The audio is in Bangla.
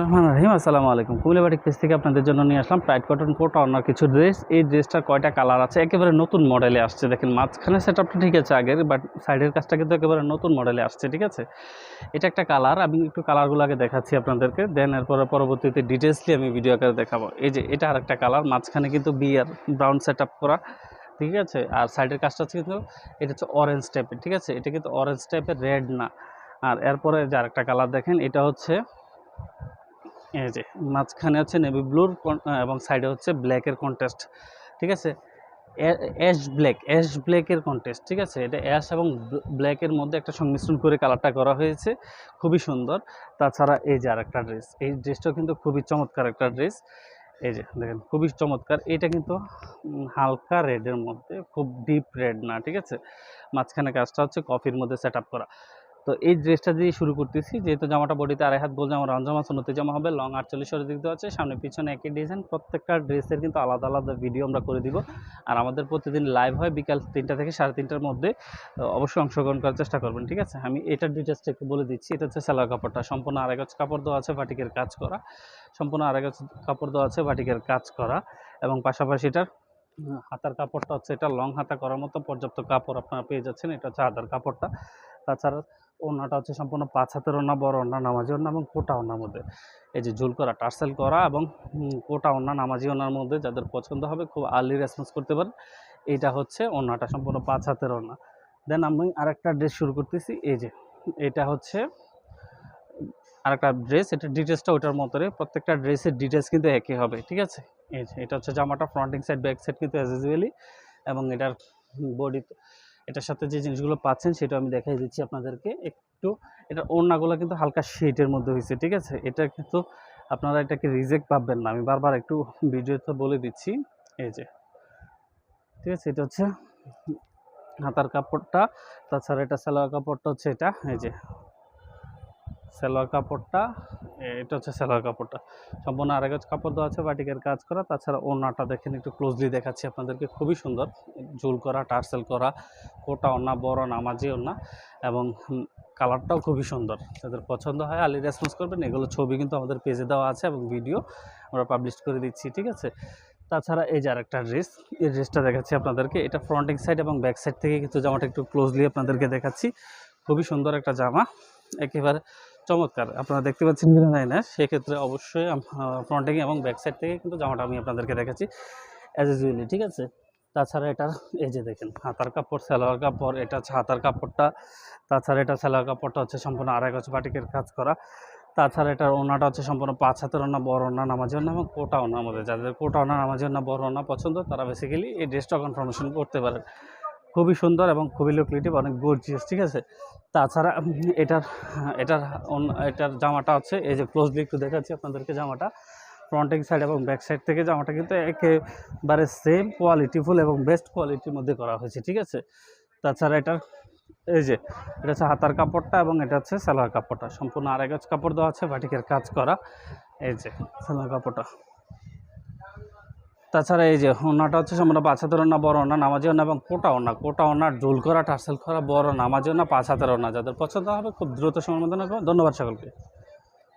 রহমান রহিম, আসসালামু আলাইকুম। কুমিল্লাবাড়ি পেজ থেকে আপনাদের জন্য নিয়ে আসলাম টাইট কটন কোটা অন্য কিছু ড্রেস এই ড্রেসটার কয়টা কালার আছে? একেবারে নতুন মডেলে আসছে। দেখেন, মাঝখানে সেট আপটা ঠিক আছে, আগের বাট সাইডের কাজটা কিন্তু একেবারে নতুন মডেলে আসছে, ঠিক আছে? এটা একটা কালার আমি একটু কালারগুলো আগে দেখাচ্ছি আপনাদেরকে। দেন এরপরে পরবর্তীতে ডিটেলসলি আমি ভিডিও আকারে দেখাবো। এই যে, এটা আর একটা কালার মাঝখানে কিন্তু বিয়ার ব্রাউন সেট আপ করা, ঠিক আছে? আর সাইডের কাজটা হচ্ছে কিন্তু, এটা হচ্ছে অরেঞ্জ টাইপের ঠিক আছে? এটা কিন্তু অরেঞ্জ টাইপের রেড না। আর এরপরে যে আরেকটা কালার দেখেন, এটা হচ্ছে এই যে, মাঝখানে হচ্ছে নেভি ব্লুর এবং সাইডে হচ্ছে ব্ল্যাকের কন্টেস্ট ঠিক আছে? অ্যাশ ব্ল্যাক অ্যাশ ব্ল্যাকের কন্টেস্ট ঠিক আছে? এটা অ্যাশ এবং ব্ল্যাকের মধ্যে একটা সংমিশ্রণ করে কালারটা করা হয়েছে, খুবই সুন্দর। তাছাড়া এই যে আরেকটা ড্রেস এই ড্রেসটাও কিন্তু খুবই চমৎকার একটা ড্রেস এই যে, দেখেন, খুবই চমৎকার। এটা কিন্তু হালকা রেডের মধ্যে, খুব ডিপ রেড না, ঠিক আছে? মাঝখানে কাজটা হচ্ছে কফির মধ্যে সেট করা। তো এই ড্রেসটা দিয়ে শুরু করতেছি। যেহেতু জামাটা বডিতে আড়াই হাত গোল জামা রাউন জামা, সুন্নতি জামা হবে, লং আটচল্লিশ দিক দেওয়া আছে। সামনে পিছনে একই ডিজাইন প্রত্যেকটা ড্রেসের কিন্তু আলাদা আলাদা ভিডিও আমরা করে দিব। আর আমাদের প্রতিদিন লাইভ হয় বিকাল তিনটা থেকে সাড়ে তিনটার মধ্যে। অবশ্যই অংশগ্রহণ করার চেষ্টা করবেন, ঠিক আছে? আমি এটার ডিটেলসটা একটু বলে দিচ্ছি। এটা হচ্ছে সালোয়ার কাপড়টা। সম্পূর্ণ আড়াই গজ কাপড় দেওয়া আছে, বাটিকের কাজ করা। সম্পূর্ণ আড়াই গজ কাপড় দেওয়া আছে, বাটিকের কাজ করা। এবং পাশাপাশি এটার হাতার কাপড়টা হচ্ছে এটা লং হাতা করার মতো পর্যাপ্ত কাপড় আপনারা পেয়ে যাচ্ছেন। এটা হচ্ছে হাতার কাপড়টা। তাছাড়া ওড়নাটা হচ্ছে সম্পূর্ণ পাঁচ হাতের ওড়না, বড় ওড়না, নামাজি ওড়না এবং কোটা ওড়নার মধ্যে। এই যে ঝুল করা, টার্সেল করা এবং কোটা ওড়না, নামাজি ওড়নার মধ্যে যাদের পছন্দ হবে খুব আর্লি রেসপন্স করতে পারেন। এইটা হচ্ছে ওড়নাটা সম্পূর্ণ পাঁচ হাতের ওড়না। দেন আমি আরেকটা ড্রেস শুরু করতেছি। এই যে, এটা হচ্ছে, আরেকটা ড্রেস এটা ডিটেলসটা ওটার মতোই। প্রত্যেকটা ড্রেসের ডিটেলস কিন্তু একই হবে, ঠিক আছে? এই যে, এটা হচ্ছে জামাটা ফ্রন্টিং সাইড ব্যাক সাইড কিন্তু অ্যাজ ইউজুয়ালি এবং এটার বডি এটার সাথে যে জিনিসগুলো পাচ্ছেন সেটা আমি দেখাই দিচ্ছি আপনাদেরকে। একটু এটা ওড়নাগুলো কিন্তু হালকা শেডের মধ্যে হয়েছে ঠিক আছে? এটা কিন্তু আপনারা এটাকে রিজেক্ট পাবেন না। আমি বারবার একটু ভিডিওতে বলে দিচ্ছি, এই যে। ঠিক আছে? এটা হচ্ছে হাতার কাপড়টা, তাছাড়া এটা সালোয়ার কাপড়টা হচ্ছে এটা, এই যে। সালোয়ার কাপড়টা এটা হচ্ছে সালোয়ার কাপড়টা। সম্পূর্ণ গজ কাপড় দেওয়া আছে, বাটিকের কাজ করা। তাছাড়া ওড়নাটা দেখেন, একটু ক্লোজলি দেখাচ্ছি আপনাদেরকে। খুবই সুন্দর। ঝুল করা, টার্সেল করা, কোটা ওড়না, বড় নামাজি ওড়না এবং কালারটাও খুবই সুন্দর। যাদের পছন্দ হয়, আলি রেসপন্স করবেন। এগুলো ছবি কিন্তু আমাদের পেজে দেওয়া আছে এবং ভিডিও আমরা পাবলিশ করে দিচ্ছি, ঠিক আছে? তাছাড়া এই যে আরেকটা ড্রেস, এই ড্রেসটা দেখাচ্ছি আপনাদেরকে। এটা ফ্রন্টিং সাইড এবং ব্যাক সাইড থেকে কিন্তু জামাটা একটু ক্লোজলি আপনাদেরকে দেখাচ্ছি। খুবই সুন্দর একটা জামা। একেবারে চমৎকার। আপনারা দেখতে পাচ্ছেন কিনা জানি না, সেক্ষেত্রে অবশ্যই ফ্রন্টিং এবং ব্যাক সাইড থেকে কিন্তু জামাটা আমি আপনাদেরকে দেখাচ্ছি অ্যাজ ইউজুয়ালি ঠিক আছে? তাছাড়া এটার, এই যে দেখেন, হাতার কাপড়, সালোয়ার কাপড়, এটা হচ্ছে হাতার কাপড়টা, তাছাড়া এটা সালোয়ার কাপড়টা হচ্ছে সম্পূর্ণ আড়াই গজ বাটিকের কাজ করা। তাছাড়া এটার ওনাটা হচ্ছে সম্পূর্ণ পাঁচ হাতের ওনা, বড় ওনা, নামাজি ওনা এবং কোটা ওনার আমাদের। যাদের কোটা ওনা, নামাজি ওনা, বড় ওনা পছন্দ, তারা বেসিক্যালি এই ড্রেসটা কনফার্মেশন করতে পারেন। খুবই সুন্দর এবং খুবই লুকলিটিভ অনেক গর্জিয়াস ঠিক আছে? তাছাড়া এটার এটার এটার জামাটা হচ্ছে, এই যে ক্লোজলি একটু দেখাচ্ছি আপনাদেরকে জামাটা। ফ্রন্টিং সাইড এবং ব্যাক সাইড থেকে জামাটা কিন্তু একেবারে সেম কোয়ালিটিফুল এবং বেস্ট কোয়ালিটির মধ্যে করা হয়েছে, ঠিক আছে? তাছাড়া এটার, এই যে, এটা হচ্ছে হাতার কাপড়টা এবং এটা হচ্ছে সালোয়ার কাপড়টা। সম্পূর্ণ আড়াই কাপড় দেওয়া আছে, বাটিকের কাজ করা। এই যে, সালোয়ার কাপড়টা। তাছাড়া এই যে ওনাটা হচ্ছে সম্পূর্ণ পাঁচ হাতের ওনা বড় ওনা নামাজি ওনা এবং কোটা ওনা কোটা ওনার ডুল করা, টার্সেল করা, বড় নামাজি ওনা পাঁচ হাতের ওনা যাদের পছন্দ হবে খুব দ্রুত সমাধান হবে ধন্যবাদ সকলকে।